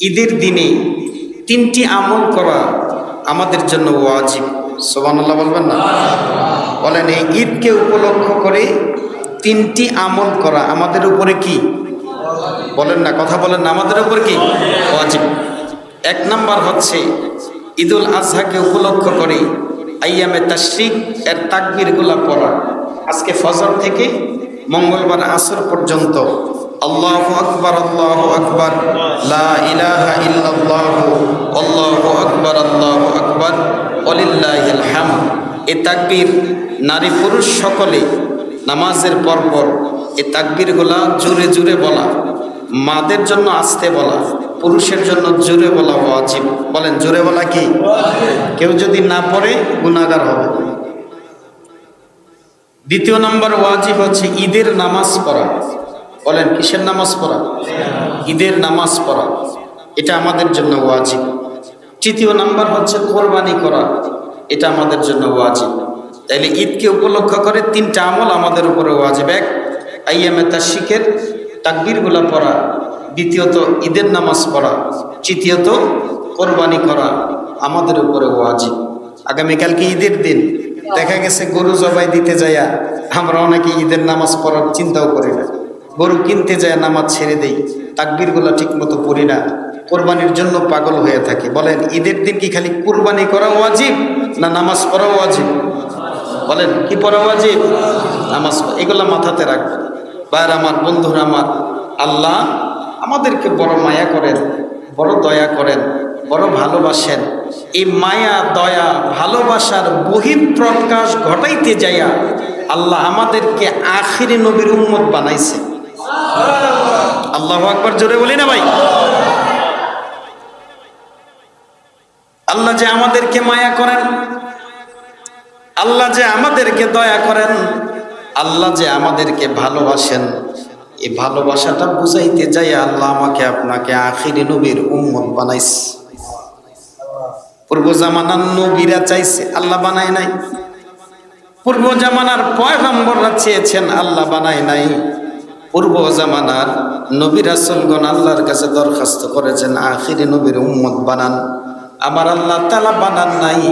ঈদের দিনে তিনটি আমল করা আমাদের জন্য ওয়াজিব। সোবানুল্লাহ বলবেন না? বলেন, এই ঈদকে উপলক্ষ করে তিনটি আমল করা আমাদের উপরে কি? বলেন না, কথা বলেন না, আমাদের উপরে কি? ওয়াজিব। এক নাম্বার হচ্ছে, ঈদুল আজহাকে উপলক্ষ করে আইয়ামে তাশরিক এর তাকবীরগুলা পড়া। আজকে ফজর থেকে মঙ্গলবার আসর পর্যন্ত আল্লাহ আকবর আল্লাহ আকবর আল্লাহু আকবর আল্লাহু আকবর ওয়ালিল্লাহিল হামদ এই তাকবীর নারী পুরুষ সকলে নামাজের পরপর এই তাকবীরগুলা জোরে জোরে বলা, মাদের জন্য আসতে বলা, পুরুষের জন্য জোরে বলা ওয়াজিব। বলেন, জোরে বলা কি? কেউ যদি না পড়ে গুণাগার হবে দ্বিতীয় নম্বর ওয়াজিব হচ্ছে ঈদের নামাজ পড়া। বলেন, কিসের নামাজ পড়া? ঈদের নামাজ পড়া। এটা আমাদের জন্য ওয়াজিব। তৃতীয় নাম্বার হচ্ছে কোরবানি করা। এটা আমাদের জন্য ওয়াজিব। তাইলে ঈদকে উপলক্ষ করে তিনটা আমল আমাদের উপরে ওয়াজিব। এক, আইয়ামে তাশিকের তাকবীরগুলা পড়া। দ্বিতীয়ত ঈদের নামাজ পড়া। তৃতীয়ত কোরবানি করা আমাদের উপরে ওয়াজিব। আগামীকালকে ঈদের দিন। দেখা গেছে গরু জবাই দিতে যাইয়া আমরা অনেকে ঈদের নামাজ পড়ার চিন্তাও করি না। গরু কিনতে যায়, নামাজ ছেড়ে দেই, তাকবীরগুলো ঠিক মতো পড়ি না, কোরবানির জন্য পাগল হয়ে থাকি। বলেন, ঈদের দিন কি খালি কোরবানি করা ওয়াজিব না নামাজ পড়া ওয়াজিব? বলেন, কি পড়া ওয়াজিব? নামাজ। এগুলা মাথাতে রাখবেন বাইর আমার, বন্ধুরা আমার, আল্লাহ আমাদেরকে বড় মায়া করেন, বড় দয়া করেন, বড় ভালোবাসেন। এই মায়া, দয়া, ভালোবাসার বহিঃপ্রকাশ ঘটাইতে যাইয়া আল্লাহ আমাদেরকে আখিরি নবীর উম্মত বানাইছে। আল্লাহ আকবার জোরে বলি না ভাই? আল্লাহ যে আমাদেরকে মায়া করেন, আল্লাহ যে আমাদেরকে দয়া করেন, আল্লাহ যে আমাদেরকে ভালোবাসেন, এই ভালোবাসাটা বুঝাইতে যাই আল্লাহ আমাকে আপনাকে আখিরি নবীর উম্মত বানাইছে। পূর্ব জামানার নবীরা চাইছে, আল্লাহ বানায় নাই। পূর্ব জামানার পয়গম্বররা চেয়েছেন, আল্লাহ বানায় নাই। পূর্ব জামানার নবী রাসূলগণ আল্লাহর কাছে দরখাস্ত করেছেন, আখিরি নবীর উম্মত বানান। আমার আল্লাহ তালা বানান নাই।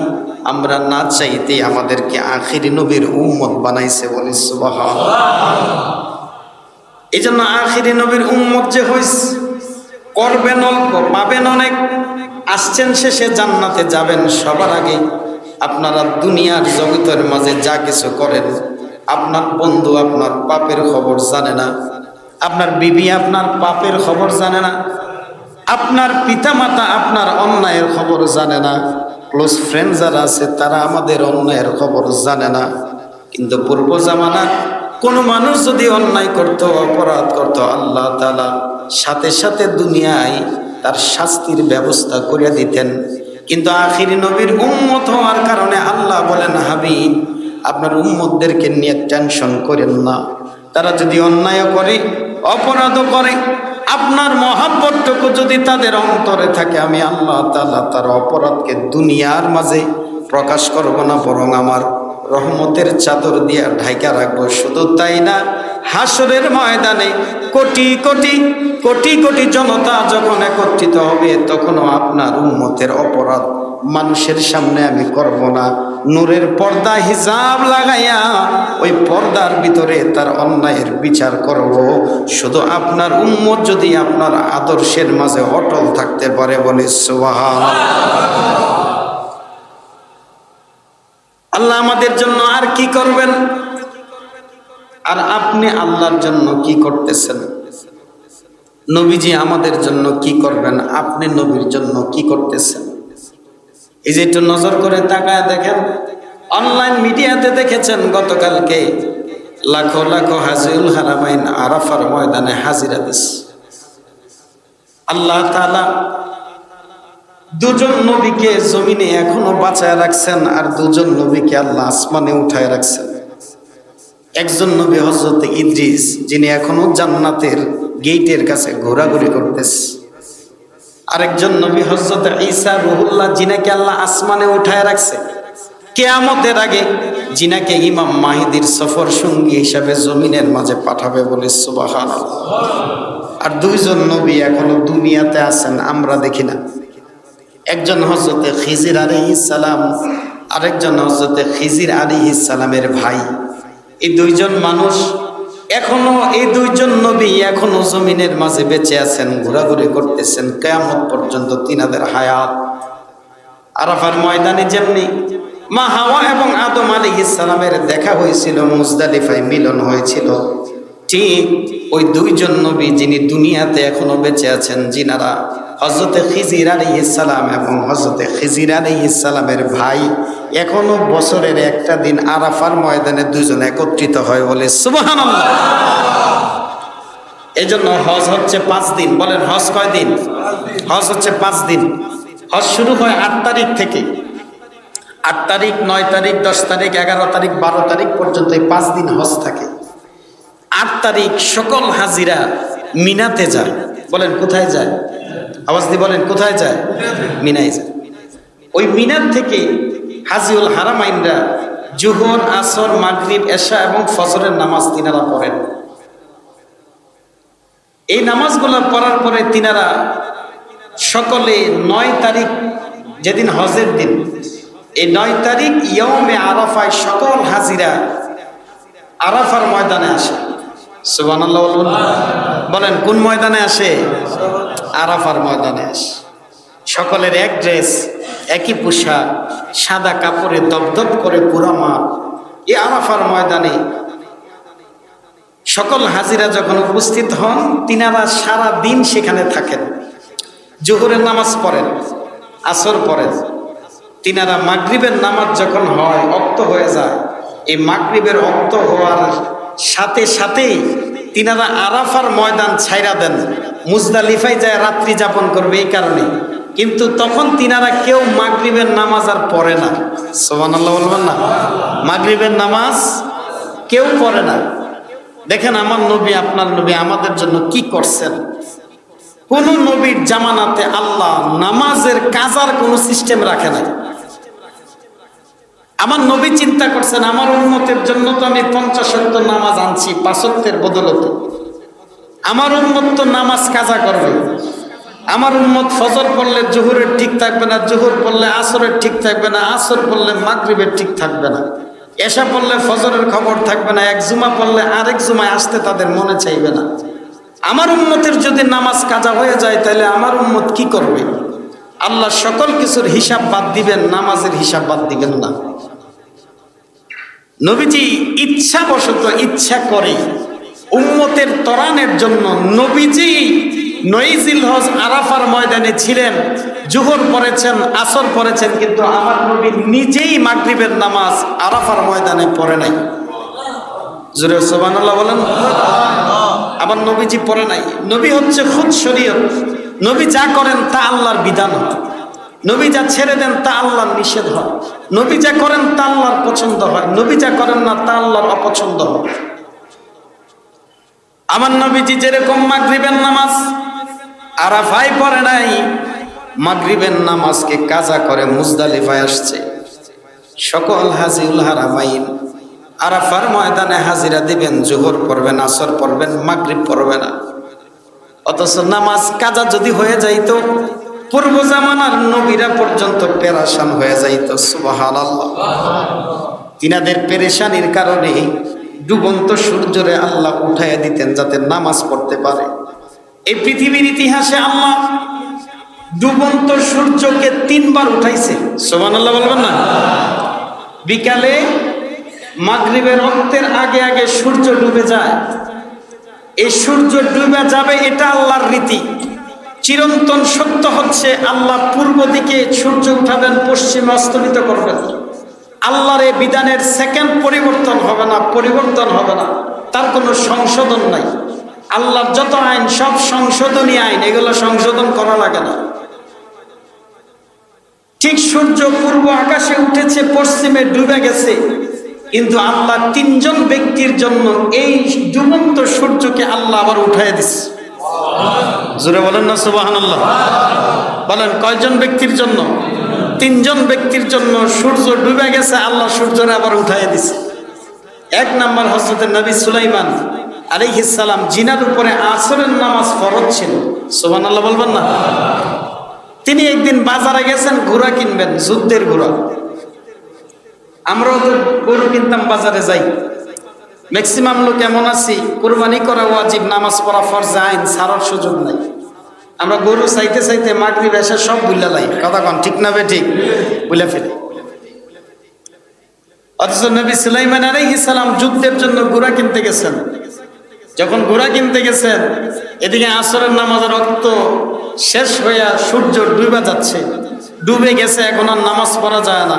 আমরা না চাইতে আমাদেরকে আখিরি নবীর উম্মত বানাইছে বলি সুবহান এই জন্য আখিরি নবীর উম্মত যে হইস করবেন অল্প, পাবেন অনেক। আসছেন শেষে জান্নাতে যাবেন সবার আগে। আপনারা দুনিয়ার জগতের মাঝে যা কিছু করেন, আপনার বন্ধু, আপনার পাপের খবর জানে না। আপনার বিবি আপনার পাপের খবর জানে না। আপনার পিতামাতা আপনার অন্যায়ের খবর জানে না। ক্লোজ ফ্রেন্ড যারা আছে, তারা আমাদের অন্যায়ের খবর জানে না। কিন্তু পূর্ব জামানা কোনো মানুষ যদি অন্যায় করত, অপরাধ করত, আল্লাহ তালা সাথে সাথে দুনিয়ায় তার শাস্তির ব্যবস্থা করে দিতেন। কিন্তু আখিরি নবীর উম্মত হওয়ার কারণে আল্লাহ বলেন, হাবিব, আপনার উম্মতদেরকে নিয়ে টেনশন করেন না। তারা যদি অন্যায় করে, অপরাধও করে, আপনার মহাব্বতটুকু যদি তাদের অন্তরে থাকে, আমি আল্লাহ তালা তার অপরাধকে দুনিয়ার মাঝে প্রকাশ করব না, বরং আমার রহমতের চাদর দিয়ে ঢাইকা রাখব। শুধু তাই না হাসরের ময়দানে কোটি কোটি কোটি কোটি জনতা যখন একত্রিত হবে, তখনও আপনার উম্মতের অপরাধ মানুষের সামনে আমি করব না। নূরের পর্দা হিজাব লাগাইয়া ওই পর্দার ভিতরে তার অন্যায়ের বিচার করব। শুধু আপনার উম্মত যদি আপনার আদর্শের মাঝে অটল থাকতে পারে বলে আল্লাহ আমাদের জন্য আর কি করবেন? আর আপনি আল্লাহর জন্য কি করতেছেন? নবীজি আমাদের জন্য কি করবেন? আপনি নবীর জন্য কি করতেছেন? এই যে একটু নজর করে তাকায় দেখেন অনলাইন মিডিয়াতে দেখেছেন গতকালকে লাখো লাখো হাজিউল হারামাইন আরাফার ময়দানে হাজিরা দিস আল্লাহ তাআলা দুজন নবীকে জমিনে এখনও বাঁচায় রাখছেন আর দুজন নবীকে আল্লাহ আসমানে উঠায় রাখছেন। একজন নবী হজরত ইদ্রিস, যিনি এখনও জান্নাতের গেইটের কাছে ঘোরাঘুরি করতেছে। আরেকজন নবী হজরত ঈসা রুহুল্লাহ, যিনাকে আল্লাহ আসমানে উঠায় রাখছে। কেয়ামতের আগে জিনাকে ইমাম মাহিদির সফর সঙ্গী হিসাবে জমিনের মাঝে পাঠাবে বলে সুবাহান আর দুইজন নবী এখনও দুনিয়াতে আছেন, আমরা দেখি না। একজন হজরতে খিজির আলী ইসালাম আরেকজন হজরতে খিজির আলী ইসালামের ভাই। এই দুইজন মানুষ এখনও এই দুইজন নবী এখনও জমিনের মাঝে বেঁচে আছেন, ঘোরাঘুরি করতেছেন, কেয়ামত পর্যন্ত তিনাদের হায়াত। আরাফার ময়দানে যেমনি মা হাওয়া এবং আদম আলী ইসালামের দেখা হয়েছিল, মুজদালিফায় মিলন হয়েছিল, ঠিক ওই দুইজন নবী যিনি দুনিয়াতে এখনও বেঁচে আছেন, যিনারা হজরতে খিজির আলী ইসালাম এবং হজরতে খিজির আলী ইসালামের ভাই এখনও বছরের একটা দিন আরাফার ময়দানে দুজন একত্রিত হয় বলে সুবাহান এই জন্য হজ হচ্ছে পাঁচ দিন। বলেন, হজ কয় দিন? হজ হচ্ছে পাঁচ দিন। হজ শুরু হয় আট তারিখ থেকে। আট তারিখ, নয় তারিখ, দশ তারিখ, এগারো তারিখ, বারো তারিখ পর্যন্ত এই পাঁচ দিন হজ থাকে। আট তারিখ সকল হাজিরা মিনাতে যায়। বলেন, কোথায় যায়? আওয়াজ দিয়ে বলেন, কোথায় যায়? মিনায় যায়। ওই মিনার থেকে হাজিউল হারামাইনরা জুহর, আসর, মাগরিব, এশা এবং ফজরের নামাজ তিনারা পড়েন। এই নামাজগুলো পড়ার পরে তিনারা সকলে নয় তারিখ, যেদিন হজের দিন, এই নয় তারিখ ইয়মে আরাফায় সকল হাজিরা আরাফার ময়দানে আসে। বলুন, কোন ময়দানে আসে? আরাফার ময়দানে আসে। সকলের এক ড্রেস, একই পোশাক, সাদা কাপড়ে দপদপ করে পুরা মা এই আরাফার ময়দানে সকল হাজিরা যখন উপস্থিত হন, তিনারা সারা দিন সেখানে থাকেন। জোহরের নামাজ পড়েন, আসর পড়েন। তিনারা মাগরিবের নামাজ যখন হয়, অক্ত হয়ে যায়। এই মাগরিবের অক্ত হওয়ার সাথে সাথেই তিনারা আরাফার ময়দান ছাইরা দেন। মুজদালিফাই যায় রাত্রি যাপন করবে এই কারণে। কিন্তু তখন তিনারা কেউ মাগরিবের নামাজ আর পড়ে না। সোমান আল্লাহ বলবেন না? মাগরিবের নামাজ কেউ পড়ে না। দেখেন আমার নবী, আপনার নবী আমাদের জন্য কি করছেন? কোন নবীর জামানাতে আল্লাহ নামাজের কাজার কোনো সিস্টেম রাখে নাই। আমার নবী চিন্তা করছেন, আমার উন্মতের জন্য তো আমি পঞ্চাশত্ব নামাজ আনছি পাঁচত্বের বদলতে। আমার উন্মত তো নামাজ কাজা করবে। আমার উন্মত ফজর পড়লে জোহরের ঠিক থাকবে না, জোহর পড়লে আসরের ঠিক থাকবে না, আসর পড়লে মাগরিবের ঠিক থাকবে না। এসা পড়লে ফজরের খবর থাকবে না, এক জুমা পড়লে আরেক জুমায় আসতে তাদের মনে চাইবে না। আমার উন্মতের যদি নামাজ কাজা হয়ে যায়, তাহলে আমার উন্মত কি করবে? আল্লাহ সকল কিছুর হিসাব বাদ দিবেন, নামাজের হিসাব বাদ দিবেন না। নবীজি ইচ্ছা বশত ইচ্ছা করে। উম্মতের তরানের জন্য নবীজি নইজিল হজ আরাফার ময়দানে ছিলেন। জুহর পড়েছেন, আসর পড়েছেন, কিন্তু আমার নবী নিজেই মাগরিবের নামাজ আরাফার ময়দানে পড়ে নাই। জুরে সোবানুল্লাহ বলেন। আমার নবীজি পড়ে নাই। নবী হচ্ছে খুদ শরীয়ত। নবী যা করেন তা আল্লাহর বিধান। নবী যা ছেড়ে দেন তা আল্লাহর নিষেধ হয়। নবী যা করেন তা আল্লাহর পছন্দ হয়। নবী যা করেন না তা আল্লাহর অপছন্দ হয়। আমার নবীজি যেরকম মাগরিবের নামাজ আরাফাই পড়ে নাই, মাগরিবের নামাজকে কাজা করে মুজদালিফায় আসছে। সকল হাজিউল হারামাইন আরাফার ময়দানে হাজিরা দিবেন, জোহর পড়বেন, আসর পড়বেন, মাগরিব পড়বে না। অথচ নামাজ কাজা যদি হয়ে যাইত পূর্ব জামানার নবীরা পর্যন্ত পেরাশান হয়ে যাইত সুবাহান আল্লাহ তিনাদের পেরেশানির কারণে ডুবন্ত সূর্যরে আল্লাহ উঠাইয়া দিতেন যাতে নামাজ পড়তে পারে। এই পৃথিবীর ইতিহাসে আল্লাহ ডুবন্ত সূর্যকে তিনবার উঠাইছে। সোমান আল্লাহ বলবেন না? বিকালে মাগরিবের রক্তের আগে আগে সূর্য ডুবে যায়। এই সূর্য ডুবে যাবে এটা আল্লাহর রীতি। চিরন্তন সত্য হচ্ছে, আল্লাহ পূর্ব দিকে সূর্য উঠাবেন, পশ্চিমে অস্তমিত করবেন। আল্লাহর এ বিধানের সেকেন্ড পরিবর্তন হবে না, পরিবর্তন হবে না। তার কোনো সংশোধন নাই। আল্লাহর যত আইন, সব সংশোধনী আইন, এগুলো সংশোধন করা লাগে না। ঠিক সূর্য পূর্ব আকাশে উঠেছে, পশ্চিমে ডুবে গেছে। কিন্তু আল্লাহ তিনজন ব্যক্তির জন্য এই ডুবন্ত সূর্যকে আল্লাহ আবার উঠাই দিচ্ছে জোরে বলেন না সুবাহান আল্লাহ বলেন, কয়জন ব্যক্তির জন্য? তিনজন ব্যক্তির জন্য সূর্য ডুবে গেছে, আল্লাহ সূর্যরে আবার উঠাই দিছে। এক নাম্বার হজরতের নবী সুলাইমান আলাইহিস সালাম জিনার উপরে আসরের নামাজ ফরজ ছিল। সুবহানাল্লাহ বলবেন না? তিনি একদিন বাজারে গেছেন, ঘোড়া কিনবেন, যুদ্ধের ঘোড়া। আমরাও তো গরু কিনতাম বাজারে যাই। ম্যাক্সিমাম লোক এমন আছি, কোরবানি করা ওয়াজিব, নামাজ পড়া ফরজে, আইন ছাড়ার সুযোগ নাই। আমরা গরু চাইতে চাইতে মাগরি বেসা সব বুল্লা লাই। কথা কন, ঠিক না বে ঠিক? বুলে ফেলি। অথচ নবী সুলাইমান আলাইহিস সালাম যুদ্ধের জন্য ঘোড়া কিনতে গেছেন। যখন ঘোড়া কিনতে গেছেন, এদিকে আসরের নামাজের রক্ত শেষ হইয়া সূর্য ডুবে যাচ্ছে। ডুবে গেছে, এখন আর নামাজ পড়া যায় না।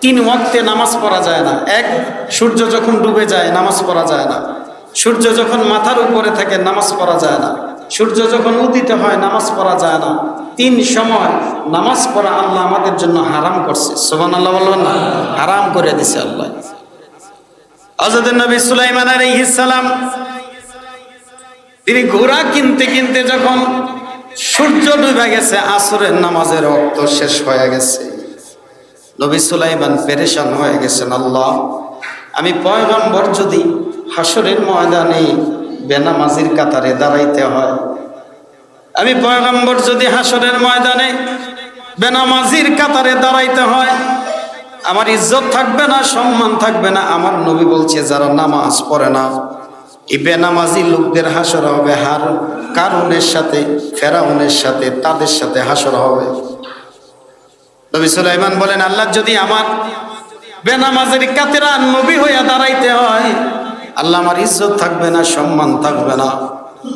তিন ওয়াক্তে নামাজ পড়া যায় না। এক, সূর্য যখন ডুবে যায়, নামাজ পড়া যায় না। সূর্য যখন মাথার উপরে থাকে, নামাজ পড়া যায় না। সূর্য যখন উদিত হয়, নামাজ পড়া যায় না। তিন, সময় নামাজ পড়া আল্লাহ আমাদের জন্য হারাম করছে। সোবান আল্লাহ বলবেন না? হারাম করে দিছে আল্লাহ। আজাদ নবী সুলাইমান সালাম তিনি ঘোড়া কিনতে কিনতে যখন সূর্য ডুবে গেছে, আসরের নামাজের রক্ত শেষ হয়ে গেছে। নবী সুলাইমান পেরেশান হয়ে গেছেন, আল্লাহ। আমি পয়গম্বর যদি হাসরের ময়দানে বেনামাজির কাতারে দাঁড়াইতে হয়, আমি পয়গম্বর যদি হাসরের ময়দানে বেনামাজির কাতারে দাঁড়াইতে হয়, আমার ইজ্জত থাকবে না, সম্মান থাকবে না। আমার নবী বলছে, যারা নামাজ পড়ে না, এই বেনামাজি লোকদের হাসর হবে, হার কারণের সাথে, ফেরাউনের সাথে, তাদের সাথে হাসর হবে। নবী সুলাইমান বলেন, আল্লাহ যদি আমার বেনামাজের কাতেরা নবী হইয়া দাঁড়াইতে হয়, আল্লাহ আমার ইজ্জত থাকবে না, সম্মান থাকবে না।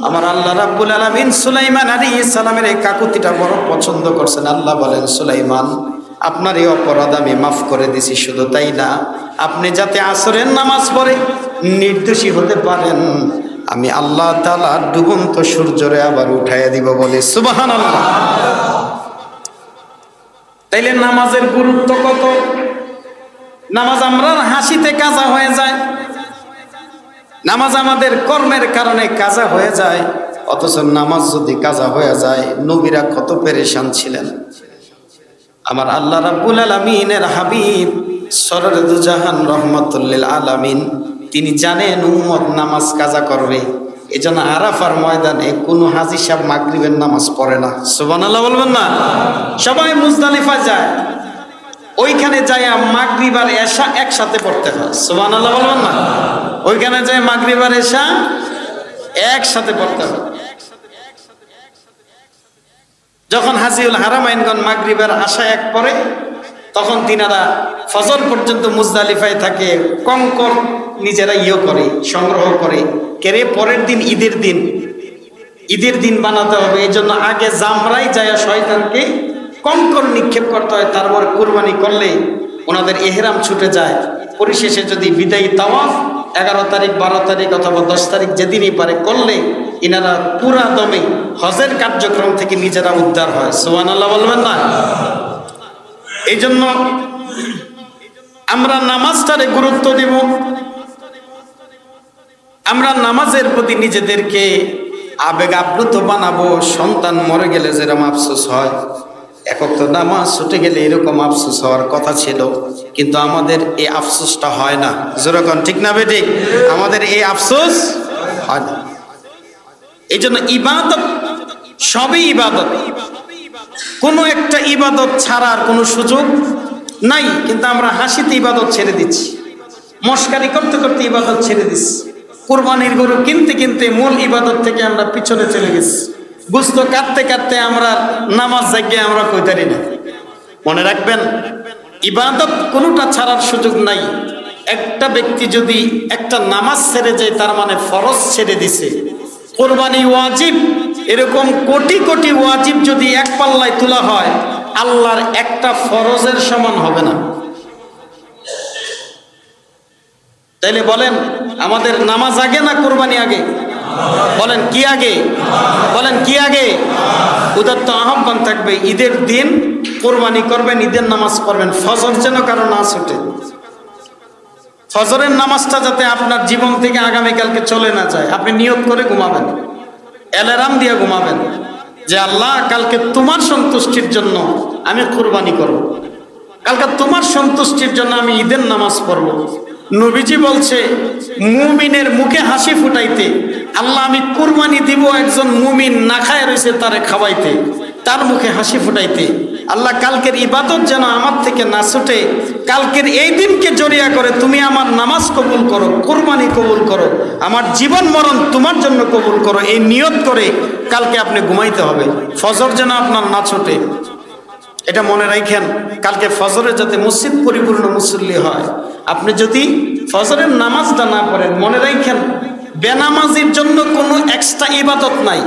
আমার আল্লাহ রাব্বুল আলামিন সুলাইমান আলাইহিস সালামের এই কাকুতিটা বড় পছন্দ করছেন। আল্লাহ বলেন, সুলাইমান, আপনার এই অপরাধ আমি মাফ করে দিছি, শুধু তাই না, আপনি যাতে আসরের নামাজ পড়ে নির্দোষী হতে পারেন, আমি আল্লাহ তাআলা ডুবন্ত সূর্যরে আবার উঠাইয়া দিব বলে, সুবহানাল্লাহ। তাইলে নামাজের গুরুত্ব কত? নামাজ আমরা হাসিতে কাজা হয়ে যায়। নামাজ আমাদের কর্মের কারণে কাজা হয়ে যায়। অথচ নামাজ যদি কাজা হয়ে যায়, নবীরা কত পেরেশান ছিলেন। আমার আল্লাহ রাব্বুল আলামিনের হাবিব সরদুজাহান রহমতুল্লিল আলামিন, তিনি জানেন উম্মত নামাজ কাজা করবে। এই জন্য আরাফার ময়দানে কোনো হাজি সাহেব মাগরিবের নামাজ পড়ে না। সুবহানাল্লাহ বলবেন না? সবাই মুজদালিফা যায়। ওইখানে যায় মাগরিব আর এশা একসাথে পড়তে হয়। সুবহানাল্লাহ বলবেন না? ওইখানে যায় মাগরিব আর এশা একসাথে পড়তে হয়। যখন হাজিউল হারামাইনগণ মাগরিবের আশা এক পরে তখন তিনারা ফজর পর্যন্ত মুজদালিফায় থাকে, কঙ্কর নিজেরা ইয়ে করে, সংগ্রহ করে। কেরে পরের দিন ঈদের দিন? ঈদের দিন বানাতে হবে এই জন্য আগে জামরাই যায় শয়তানকে কঙ্কর নিক্ষেপ করতে হয়, তারপর কুরবানি করলে ওনাদের এহরাম ছুটে যায়। পরিশেষে যদি বিদায়ী তাওয়াফ, এগারো তারিখ, বারো তারিখ অথবা দশ তারিখ যেদিনই পারে করলে ইনারা পুরা দমে হজের কার্যক্রম থেকে নিজেরা উদ্ধার হয়। সোহান আল্লাহ বলবেন না? এই জন্য আমরা নামাজটারে গুরুত্ব দেব। আমরা নামাজের প্রতি নিজেদেরকে আবেগ আপ্লুত বানাবো, সন্তান মরে গেলে যেরকম আফসোস হয়। একক তো নামাজ ছুটে গেলে এরকম আফসোস হওয়ার কথা ছিল, কিন্তু আমাদের এই আফসোসটা হয় না। যেরকম, ঠিক না বেঠিক আমাদের এই আফসোস হয় না। এই জন্য ইবাদত, সবই ইবাদত। কোনো একটা ইবাদত ছাড়ার কোনো সুযোগ নাই, কিন্তু আমরা হাসিতে ইবাদত ছেড়ে দিচ্ছি। মস্কারি করতে করতে ইবাদত ছেড়ে দিচ্ছি। কোরবানির গরু কিনতে কিনতে মূল ইবাদত থেকে আমরা পিছনে চলে গেছি। গুস্ত কাটতে কাটতে আমরা নামাজ জাগিয়ে আমরা কইতারি না। মনে রাখবেন, ইবাদত কোনোটা ছাড়ার সুযোগ নাই। একটা ব্যক্তি যদি একটা নামাজ ছেড়ে যায়, তার মানে ফরজ ছেড়ে দিছে। কোরবানি ওয়াজিব, এরকম কোটি কোটি ওয়াজিব যদি এক পাল্লায় তোলা হয়, আল্লাহর একটা ফরজের সমান হবে না। তাইলে বলেন, আমাদের নামাজ আগে না কোরবানি আগে? বলেন, কি আগে? বলেন, কি আগে? উদাত্ত আহ্বান থাকবে, ঈদের দিন কোরবানি করবেন, ঈদের নামাজ পড়বেন। ফজর যেন কারও না ছুটে। ফজরের নামাজটা যাতে আপনার জীবন থেকে আগামীকালকে চলে না যায়। আপনি নিয়ত করে ঘুমাবেন। অ্যালার্ম দিয়ে ঘুমাবেন যে, আল্লাহ, কালকে তোমার সন্তুষ্টির জন্য আমি কোরবানি করব। কালকে তোমার সন্তুষ্টির জন্য আমি ঈদের নামাজ পড়ব। নবীজি বলছে, মুমিনের মুখে হাসি ফুটাইতে, আল্লাহ আমি কুরবানি দিব একজন মুমিন, না খায় রয়েছে তারে খাওয়াইতে, তার মুখে হাসি ফুটাইতে। আল্লাহ কালকের ইবাদত যেন আমার থেকে না ছুটে, কালকের এই দিনকে জড়িয়া করে তুমি আমার নামাজ কবুল করো, কোরবানি কবুল করো, আমার জীবন মরণ তোমার জন্য কবুল করো, এই নিয়ত করে কালকে আপনি ঘুমাইতে হবে। ফজর যেন আপনার না ছোটে। এটা মনে রাখেন, কালকে ফজরে যাতে মসজিদ পরিপূর্ণ মুসল্লি হয়, আপনি যদি ফজরের নামাজটা না পড়েন, মনে রাখেন, বেনামাজির জন্য কোনো এক্সট্রা ইবাদত নাই।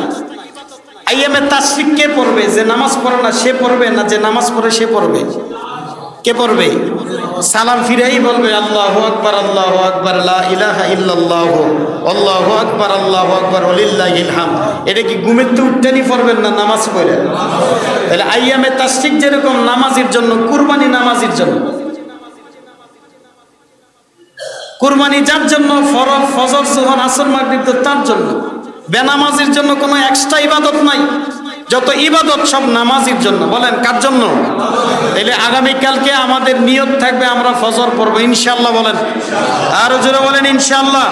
আইএমএ তাসরিক কে পড়বে? যে নামাজ পড়ে না, সে পড়বে না, যে নামাজ পড়ে সে পড়বে। কে পড়বে? সালাম ফিরেই বলবে, আল্লাহ আকবার আল্লাহ আকবার আল্লাহু আকবার আল্লাহু আকবার হামদ। এটা কি ঘুমের তো উঠতেনি পড়বেন না নামাজ পড়ে তাহলে আইয়ামে তাস্তিক যেরকম নামাজের জন্য, কুরবানি নামাজের জন্য। কুরবানি যার জন্য, ফরজ, ফজর সুবহান আসর, মাগরিব, তার জন্য। বেনামাজির জন্য কোনো এক্সট্রা ইবাদত নাই। যত ইবাদত সব নামাজির জন্য, বলেন, কার জন্য? তাহলে আগামীকালকে আমাদের নিয়ত থাকবে আমরা ফজর পড়ব ইনশাল্লাহ বলেন। আরও জোরে বলেন ইনশাল্লাহ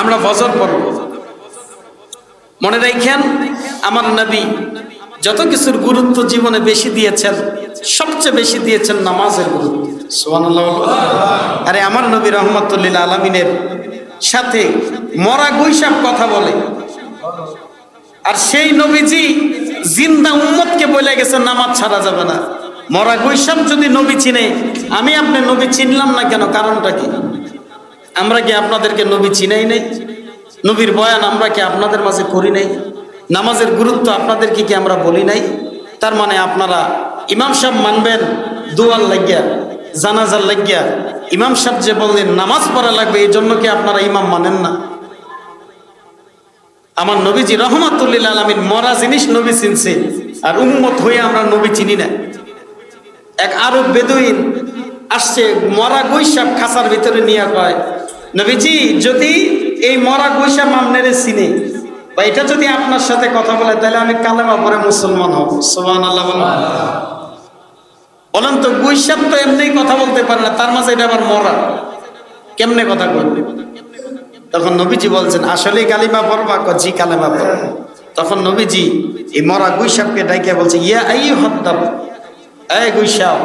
আমরা ফজর পড়ব। মনে রাখেন আমার নবী যত কিছুর গুরুত্ব জীবনে বেশি দিয়েছেন, সবচেয়ে বেশি দিয়েছেন নামাজের গুরুত্ব। আরে আমার নবী রহমতুল্লিল আলমিনের সাথে মরা গৈসাব কথা বলে। আর সেই নবীজি জিন্দা উম্মতকে বলে গেছে, নামাজ ছাড়া যাবে না। মরা গৈসাব যদি নবী চিনে, আমি আপনি নবী চিনলাম না কেন, কারণটা কি? আমরা কি আপনাদেরকে নবী চিনাই নাই? নবীর বয়ান আমরা কি আপনাদের মাঝে করি নাই? নামাজের গুরুত্ব আপনাদেরকে কি আমরা বলি নাই? তার মানে আপনারা ইমাম সাহেব মানবেন, দুয়ার লাগিয়া, জানাজার লাগিয়া, ইমাম সাহেব যে বললেন, নামাজ পড়া লাগবে, এই জন্য কি আপনারা ইমাম মানেন না? আমার নবীজি রহমাতুল্লিল আলমিন মরা জিনিস নবী চিনছে, আর উম্মত হয়ে আমরা নবী চিনি না। এক আরব বেদুইন আসছে, মরা গৈসাপ খাসার ভিতরে নিয়ে কয়, নবীজি, যদি এই মরা গৈসাপ আপনার চিনে, বা এটা যদি আপনার সাথে কথা বলে, তাহলে আমি কালেমা পরে মুসলমান হব। সোহান আল্লাহ বলুন তো গৈসাপ তো এমনি কথা বলতে পারে না, তার মাঝে এটা আবার মরা। কেমনে কথা বলবে? তখন নবীজি বলছেন, আসলে কালিমা পড়বা ক জি কালেমা পড়ব তখন নবীজি এই মরা গুইসাবকে ডাইকে বলছে, ইয়া আই হদ্দাব এই গুইসাব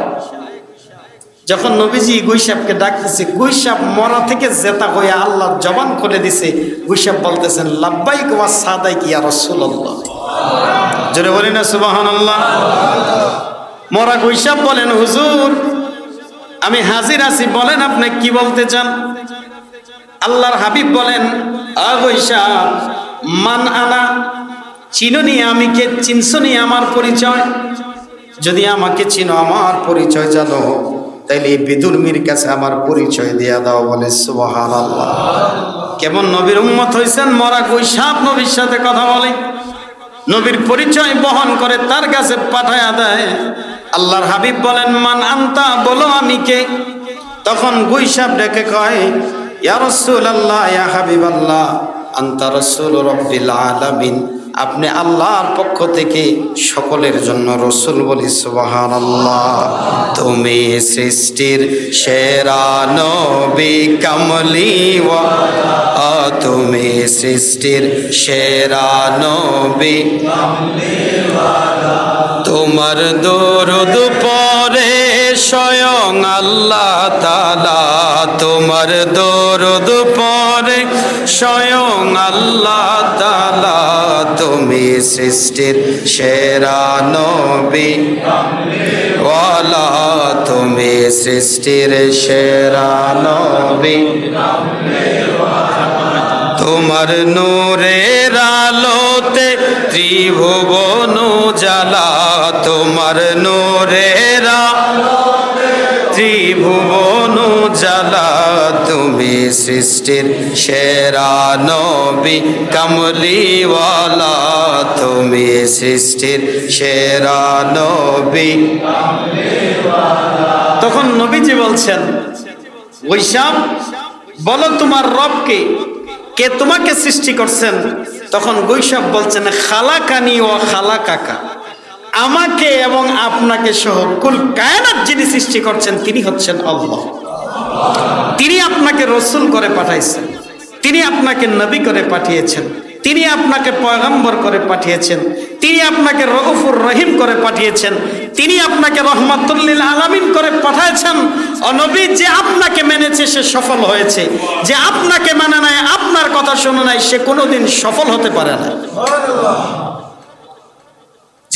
যখন নবীজি গুইসাবকে ডাকতেছে গুইসাব মরা থেকে জেতা হয়ে আল্লাহ জবান করে দিছে। গুইসাব বলতেছেন লাব্বাই ওয়া সাদাইক ইয়া রাসূলুল্লাহ। জোরে বলি না, সুবহানাল্লাহ। মরা গুইসাব বলেন, হুজুর, আমি হাজির আছি, বলেন আপনি কি বলতে চান? আল্লাহর হাবিব বলেন আবৈশা মান আনা, চিনুনি আমি কে চিনছনি আমার পরিচয়। যদি আমাকে চিনো আমার পরিচয়, জানো। তাইলে এই বিদুর্মির কাছে আমার পরিচয় দিয়া দাও, বলে সুবহান আল্লাহ কেমন নবীর উম্মত হয়েছেন মরা কৈশাপ নবীর সাথে কথা বলে। নবীর পরিচয় বহন করে তার কাছে পাঠায়া দেয়। আল্লাহর হাবিব বলেন, মান আন্তা, বলো আমি কে তখন গুইসাব ডেকে কয় ইয়া আপনি আল্লাহর পক্ষ থেকে সকলের জন্য রসুল বলি, সুবহানাল্লাহ, তুমি সৃষ্টির সেরা নবী তুমি সৃষ্টির সেরা তোমার দরুদ পরে স্বয়ং আল্লাহ তালা তোমার দরুদ পরে স্বয়ং আল্লাহ তালা তুমি সৃষ্টির সেরা নবী। ওয়ালা তুমি সৃষ্টির সেরা নবী। তোমার নূরের আলোতে ত্রিভুবন জ্বালা তোমার নূরের ত্রিভুবন জ্বালা, তুমি সৃষ্টির সেরা নবী, কামলিওয়ালা, তুমি সৃষ্টির সেরা নবী। তখন নবীজি বলছেন ওইসাম বলো তোমার রবকে, কে তোমাকে সৃষ্টি করছেন? তখন গৈসব বলছেন খালা কানি ও খালা কাকা আমাকে এবং আপনাকে সহ কুল কায়নাত যিনি সৃষ্টি করছেন, তিনি হচ্ছেন আল্লাহ। তিনি আপনাকে রসুল করে পাঠাইছেন। তিনি আপনাকে নবী করে পাঠিয়েছেন। তিনি আপনাকে পয়গম্বর করে পাঠিয়েছেন। তিনি আপনাকে রউফুর রহিম করে পাঠিয়েছেন। তিনি আপনাকে রহমাতুল্লিল আলামিন করে পাঠিয়েছেন অনবী যে আপনাকে মেনেছে, সে সফল হয়েছে। যে আপনাকে মানে নাই, আপনার কথা শুনে নাই, সে কোনোদিন সফল হতে পারে না।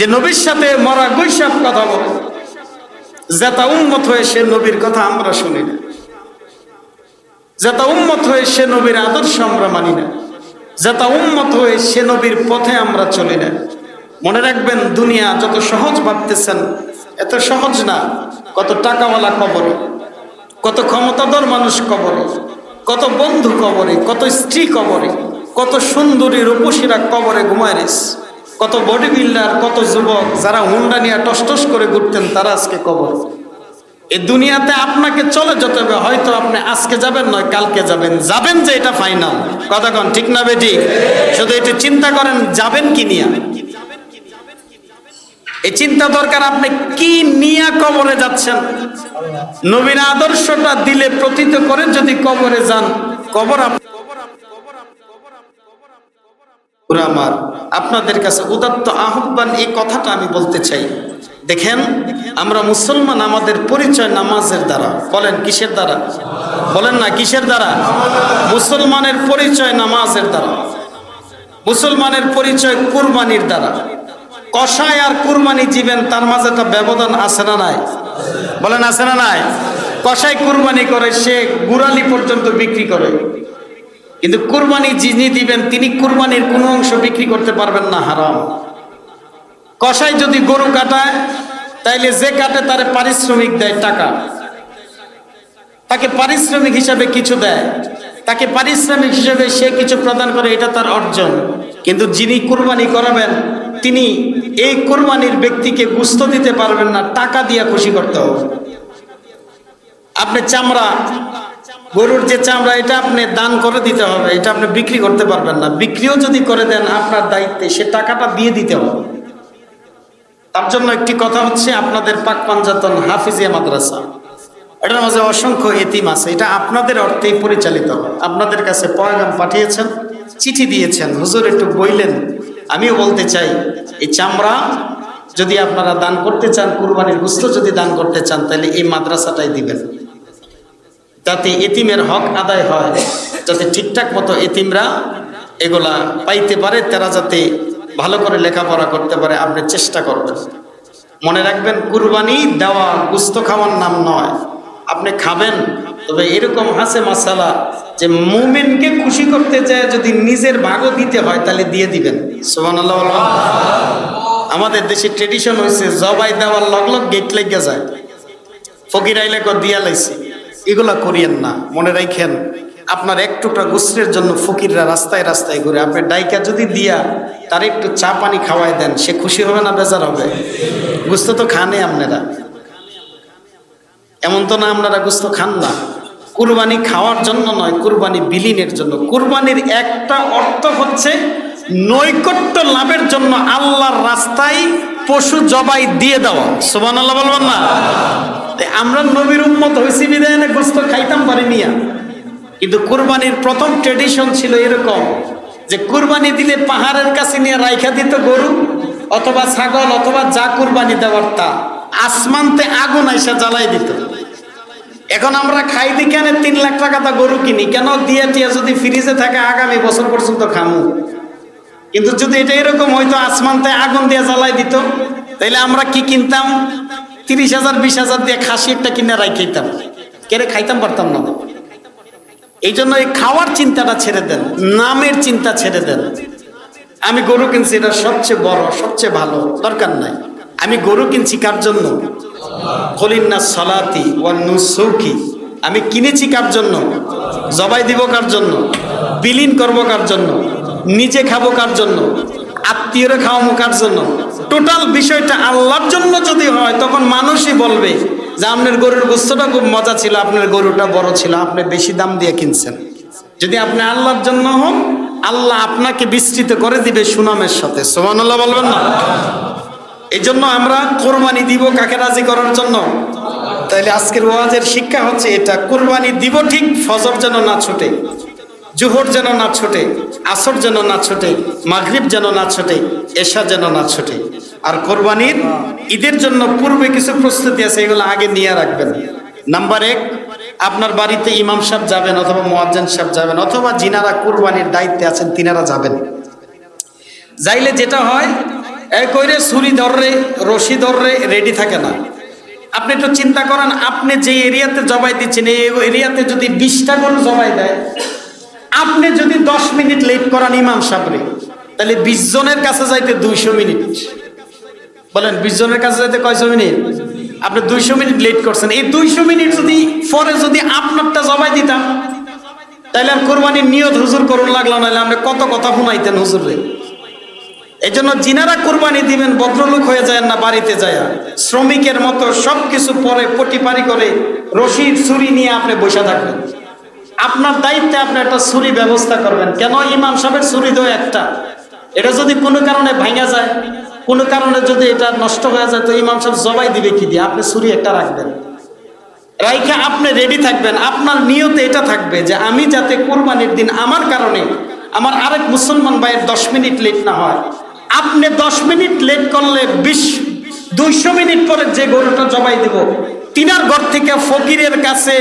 যে নবীর সাথে মরা গৈসাব কথা বলে। যেটা উন্মত হয়ে সে নবীর কথা আমরা শুনি না। যেটা উন্মত হয়ে সে নবীর আদর্শ আমরা মানি না। যেটা উন্মত হয়ে সে নবীর পথে আমরা চলি না। মনে রাখবেন, দুনিয়া যত সহজ ভাবতেছেন, এত সহজ না। কত টাকাওয়ালা কবরে, কত ক্ষমতাধর মানুষ কবরে, কত বন্ধু কবরে, কত স্ত্রী কবরে, কত সুন্দরী রূপসীরা কবরে ঘুমায় রেস কত বডি বিল্ডার কত যুবক যারা হুন্ডা নিয়ে টস করে ঘুরতেন, তারা আজকে কবর। এই দুনিয়াতে আপনাকে চলে যেতে হবে, হয়তো আপনি আজকে যাবেন নয়, কালকে যাবেন। যাবেন যে এটা ফাইনাল কথা কন, ঠিক না বেটি শুধু এটা চিন্তা করেন, যাবেন কি নিয়ে? এই চিন্তা দরকার, আপনি কি নিয়ে কবরে যাচ্ছেন? নবীন আদর্শটা দিলে প্রতীত করে যদি কবরে যান, কবর আপ- ওরা আমার আপনাদের কাছে উদাত্ত আহ্বান, এই কথাটা আমি বলতে চাই। দেখেন, আমরা মুসলমান আমাদের পরিচয় নামাজের দ্বারা, বলেন কিসের দ্বারা? বলেন না, কিসের দ্বারা? মুসলমানের পরিচয় নামাজের দ্বারা। মুসলমানের পরিচয় কুরবানির দ্বারা। কষায় আর কুরবানি জীবেন তার মাঝে একটা ব্যবধান আছে না নাই? বলেন, আছে না নাই? কষাই কুরবানি করে, সে গুড়ালি পর্যন্ত বিক্রি করে। কিন্তু কুরবানি যিনি দিবেন, তিনি কুরবানির কোনো অংশ বিক্রি করতে পারবেন না, হারাম। কষাই যদি গরু কাটায়, তাইলে যে কাটে তারে পারিশ্রমিক দেয় টাকা। তাকে পারিশ্রমিক হিসাবে কিছু দেয়। তাকে পারিশ্রমিক হিসাবে সে কিছু প্রদান করে, এটা তার অর্জন। কিন্তু যিনি কুরবানি করাবেন, তিনি এই কুরবানির ব্যক্তিকে গুস্ত দিতে পারবেন না, টাকা দিয়ে খুশি করতে হবে। আপনি চামড়া গরুর যে চামড়া, এটা আপনি দান করে দিতে হবে, এটা আপনি বিক্রি করতে পারবেন না। বিক্রিও যদি করে দেন আপনার দায়িত্বে, সে টাকাটা দিয়ে দিতে হবে। তার জন্য একটি কথা হচ্ছে, আপনাদের পাক পাঞ্জাতন হাফিজিয়া মাদ্রাসা, এটার মাঝে অসংখ্য এতিম আছে, এটা আপনাদের অর্থেই পরিচালিত। আপনাদের কাছে পয়গাম পাঠিয়েছেন, চিঠি দিয়েছেন, হুজুর একটু বইলেন। আমিও বলতে চাই, এই চামড়া যদি আপনারা দান করতে চান, কুরবানির গুস্ত যদি দান করতে চান, তাহলে এই মাদ্রাসাটাই দিবেন। যাতে এতিমের হক আদায় হয়, যাতে ঠিকঠাক মতো এতিমরা এগুলা পাইতে পারে, তারা যাতে ভালো করে লেখাপড়া করতে পারে, আপনি চেষ্টা করবেন। মনে রাখবেন, কুরবানি দেওয়া গুস্ত খাওয়ার নাম নয়। আপনি খাবেন, তবে এরকম হাসে মাসালা যে মুমিনকে খুশি করতে চায়, যদি নিজের ভাগও দিতে হয়, তাহলে দিয়ে দিবেন। সোহান আমাদের দেশে ট্রেডিশন হয়েছে জবাই দেওয়ার লগ লগ গেট লেগে যায়। ফকির আইলে দিয়া লাইছি। এগুলা করিয়েন না। মনে রাখেন, আপনার এক টুকরা গুসরের জন্য ফকিররা রাস্তায় রাস্তায় ঘুরে আপনি ডাইকা যদি দিয়া তার একটু চা পানি খাওয়াই দেন, সে খুশি হবে না বেজার হবে? গুস্ত তো খানে আপনারা। এমন তো না আপনারা গুস্ত খান না। কুরবানি খাওয়ার জন্য নয়, কুরবানি বিলীনের জন্য। কুরবানির একটা অর্থ হচ্ছে নৈকট্য লাভের জন্য আল্লাহর রাস্তায় পশু জবাই দিয়ে দেওয়া। সোবান আল্লাহ বলবেন না? আমরা নবীর উম্মত হয়েছি বিদায় না গোস্ত খাইতাম পারি মিয়া কিন্তু কুরবানির প্রথম ট্রেডিশন ছিল এরকম যে কুরবানি দিলে পাহাড়ের কাছে নিয়ে রাইখা দিত গরু অথবা ছাগল অথবা যা কুরবানি দেওয়ার তা। আসমানতে আগুন আইসা জ্বালাই দিত। এখন আমরা খাই দি কেন তিন লাখ টাকা তা গরু কিনি? কেন দিয়ে টিয়া যদি ফ্রিজে থাকে আগামী বছর পর্যন্ত খামু? কিন্তু যদি এটা এরকম হয়তো আসমানতে আগুন দিয়ে জ্বালাই দিত, তাইলে আমরা কি কিনতাম? তিরিশ হাজার, বিশ হাজার দিয়ে খাসি একটা কিনে রাই খাইতাম কেড়ে খাইতাম, পারতাম না। এই জন্য এই খাওয়ার চিন্তাটা ছেড়ে দেন, নামের চিন্তা ছেড়ে দেন। আমি গরু কিনছি, এটা সবচেয়ে বড়, সবচেয়ে ভালো, দরকার নাই। আমি গরু কিনছি কার জন্য? কলিন্না সলাতি ওয়ান আমি কিনেছি কার জন্য? জবাই দিব কার জন্য? বিলীন করব কার জন্য? নিজে খাব কার জন্য? আত্মীয়রে খাওয়াবো কার জন্য? টোটাল বিষয়টা আল্লাহর জন্য যদি হয়, তখন মানুষই বলবে যে আপনার গরুর গোস্তটা খুব মজা ছিল, আপনার গরুটা বড় ছিল, আপনি বেশি দাম দিয়ে কিনছেন। যদি আপনি আল্লাহর জন্য হন, আল্লাহ আপনাকে বিস্তৃত করে দিবে সুনামের সাথে। সোমান আল্লাহ বলবেন না? এই জন্য আমরা কোরবানি দিব কাকে রাজি করার জন্য? তাইলে আজকের ওয়াজের শিক্ষা হচ্ছে এটা, কোরবানি দিব ঠিক, ফজর যেন না ছোটে। জোহর যেন না ছোটে, আসর যেন না ছোটে, মাগরিব যেন না ছোটে, এশা যেন না ছোটে। আর কোরবানির ঈদের জন্য পূর্বে কিছু প্রস্তুতি আছে, এগুলো আগে নিয়ে রাখবেন। নাম্বার এক, আপনার বাড়িতে ইমাম সাহেব যাবেন অথবা মোয়াজ্জেন সাহেব যাবেন, অথবা যিনারা কোরবানির দায়িত্বে আছেন, তিনারা যাবেন। যাইলে যেটা হয় এক কইরে ছুরি ধররে রশি ধররে রেডি থাকে না। আপনি একটু চিন্তা করেন, আপনি যে এরিয়াতে জবাই দিচ্ছেন, এই এরিয়াতে যদি বিশটা গরু জবাই দেয় আপনি যদি দশ মিনিট লেট করান ইমাম সাবরে, তাহলে বিশ জনের কাছে যাইতে দুইশো মিনিট। বলেন, বিশ জনের কাছে যাইতে কয়শো মিনিট? আপনি দুইশো মিনিট লেট করছেন। এই দুইশো মিনিট যদি, পরে যদি আপনারটা জবাই দিতাম, তাহলে আর কোরবানির নিয়ত হুজুর করুন লাগল, নাহলে আপনি কত কথা শুনাইতেন হুজুর এই জন্য যিনারা কোরবানি দিবেন, ভদ্রলোক হয়ে যায় না, বাড়িতে যায়। শ্রমিকের মতো সব কিছু পরে পটিপারি করে রশিদ ছুরি নিয়ে আপনি বসে থাকবেন। আপনার দায়িত্বে আপনি একটা ছুরি ব্যবস্থা করবেন। কেন? ইমাম সাহেবের ছুরি তো একটা। এটা যদি কোনো কারণে ভাঙা যায়, কোনো কারণে যদি এটা নষ্ট হয়ে যায়, তো ইমাম সাহেব জবাই দিবে কি দিয়ে? আপনি ছুরি একটা রাখবেন। রাইখা আপনি রেডি থাকবেন। আপনার নিয়তে এটা থাকবে যে আমি যাতে কোরবানির দিন আমার কারণে আমার আরেক মুসলমান ভাইয়ের দশ মিনিট লেট না হয়। আপনি দশ মিনিট লেট করলে বিশ, দুইশো মিনিট পরে যে গরুটা জবাই দেব তিনার ঘর থেকে ফকিরের কাছে,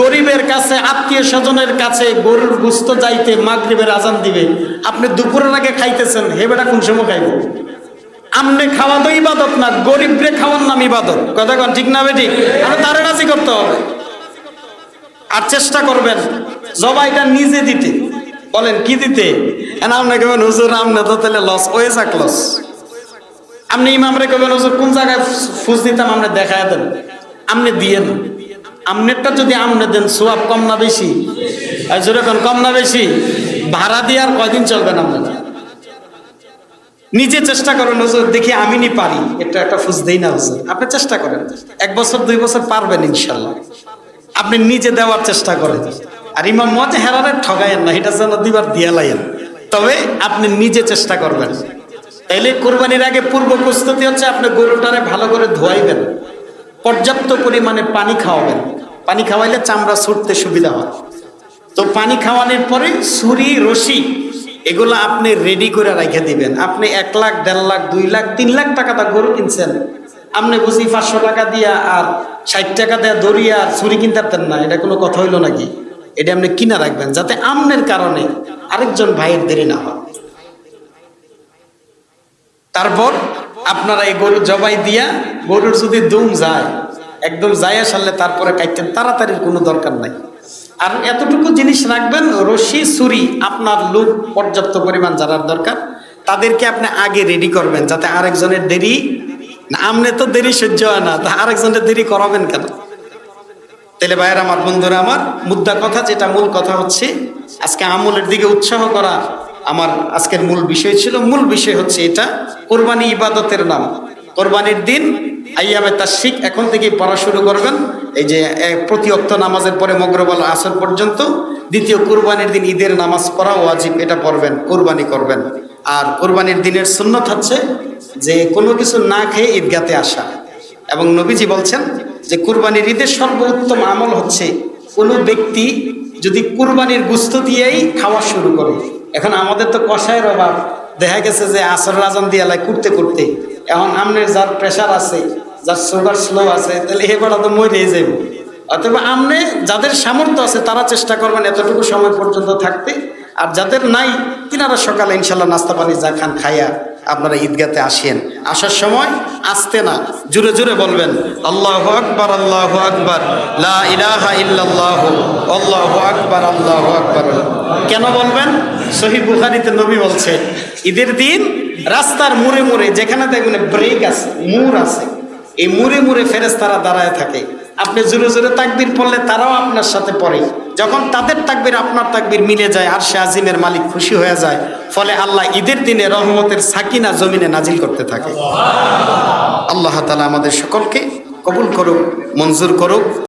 গরিবের কাছে, আত্মীয় স্বজনের কাছে গরুর গুস্ত যাইতে মাগরিবের আজান দিবে। আপনি দুপুরের আগে খাইতেছেন, হে বেটা কোন সময় খাইব? আমনে খাওয়া তো ইবাদত না, গরিবরে খাওয়ার নাম ইবাদত। কথা কন ঠিক না বেঠিক আমি তারে রাজি করতে হবে। আর চেষ্টা করবেন, জবাইটা নিজে দিতে। বলেন, কি দিতে? আপনি কেবেন হুজুর, আমনে তো তাহলে লস ওয়ে যাক লস। আপনি ইমামরে কেবেন হুজুর, কোন জায়গায় ফুস দিতাম আমরা দেখায় দেন। আপনি দিয়েন আমনেরটা যদি আমনে দেন, সোয়াব কম না বেশি? কম না বেশি? ভাড়া দিয়ে আর কয়দিন চলবেন আপনার নিজে চেষ্টা করেন হুজুর দেখি আমি নি পারি। এটা একটা ফুস দেই না হুজুর আপনি চেষ্টা করেন। এক বছর, দুই বছর পারবেন, ইনশাল্লাহ। আপনি নিজে দেওয়ার চেষ্টা করেন। আর ইমাম মজে হেরারে ঠগাইয়েন না, এটা যেন দিবার দিয়া লাইন তবে আপনি নিজে চেষ্টা করবেন। তাইলে কোরবানির আগে পূর্ব প্রস্তুতি হচ্ছে আপনি গরুটারে ভালো করে ধোয়াইবেন। পর্যাপ্ত পরিমাণে পানি খাওয়াবেন। পানি খাওয়াইলে চামড়া ছুটতে সুবিধা হয়। তো পানি খাওয়ানোর পরে ছুরি, রশি, এগুলো আপনি রেডি করে রেখে দিবেন। আপনি এক লাখ, দেড় লাখ, দুই লাখ, তিন লাখ টাকা তা গরু কিনছেন। আপনি বুঝি পাঁচশো টাকা দিয়া আর ষাট টাকা দেয়া দড়িয়া আর ছুরি কিনতে না। এটা কোনো কথা হইল নাকি? এটা আপনি কিনা রাখবেন যাতে আমনের কারণে আরেকজন ভাইয়ের দেরি না হয়। তারপর আপনারা এই গরু জবাই দিয়া গরুর যদি দুম যায়, একদম যায় সারলে তারপরে কাটতেন তাড়াতাড়ির কোনো দরকার নাই। আর এতটুকু জিনিস রাখবেন, রশি, ছুরি, আপনার লোক পর্যাপ্ত পরিমাণ জানার দরকার। তাদেরকে আপনি আগে রেডি করবেন, যাতে আরেকজনের দেরি, না, আমনে তো দেরি সহ্য হয় না, তা আরেকজনের দেরি করাবেন কেন? তাহলে ভাইয়ের আমার, বন্ধুরা আমার, মুদ্রা কথা যেটা মূল কথা হচ্ছে, আজকে আমলের দিকে উৎসাহ করা আমার আজকের মূল বিষয় ছিল। মূল বিষয় হচ্ছে এটা, কোরবানি ইবাদতের নাম। কোরবানির দিন আইয়ামে শিখ এখন থেকেই পড়া শুরু করবেন। এই যে প্রতি অক্ত নামাজের পরে মগরবাল আসর পর্যন্ত দ্বিতীয় কোরবানির দিন ঈদের নামাজ পড়া ওয়াজিব, এটা পড়বেন, কোরবানি করবেন। আর কোরবানির দিনের সুন্নত হচ্ছে যে, কোনো কিছু না খেয়ে ঈদগাতে আসা। এবং নবীজি বলছেন যে, কুরবানির ঈদের সর্বোত্তম আমল হচ্ছে কোনো ব্যক্তি যদি কুরবানির গুস্ত দিয়েই খাওয়া শুরু করে। এখন আমাদের তো কষায়ের অভাব। দেখা গেছে যে আসর রাজন দিয়ে লাই করতে করতে এখন আমনের যার প্রেশার আছে, যার সুগার স্লো আছে, তাহলে এবার তো মরেই যাব অথবা আমনে যাদের সামর্থ্য আছে তারা চেষ্টা করবেন এতটুকু সময় পর্যন্ত থাকতে। আর যাদের নাই, তিনারা সকালে ইনশাল্লাহ নাস্তা পানি যা খান খাইয়া আপনারা ঈদগাতে আসেন। আসার সময় আসতে না জুড়ে জুড়ে বলবেন, আল্লাহ আকবার আল্লাহ আকবার ইল্লাল্লাহ, আল্লাহ আকবার আল্লাহ আকবার। কেন বলবেন? সহি বুখারিতে নবী বলছে, ঈদের দিন রাস্তার মুড়ে মুড়ে যেখানে দেখবেন ব্রেক আছে, মুর আছে, এই মুড়ে মুড়ে ফেরেস্তারা দাঁড়ায় থাকে। আপনি জোরে জোরে তাকবির পড়লে তারাও আপনার সাথে পড়ে। যখন তাদের তাকবির আপনার তাকবির মিলে যায় আর সে আজিমের মালিক খুশি হয়ে যায় ফলে আল্লাহ ঈদের দিনে রহমতের সাকিনা জমিনে নাজিল করতে থাকে। আল্লাহ তালা আমাদের সকলকে কবুল করুক মঞ্জুর করুক।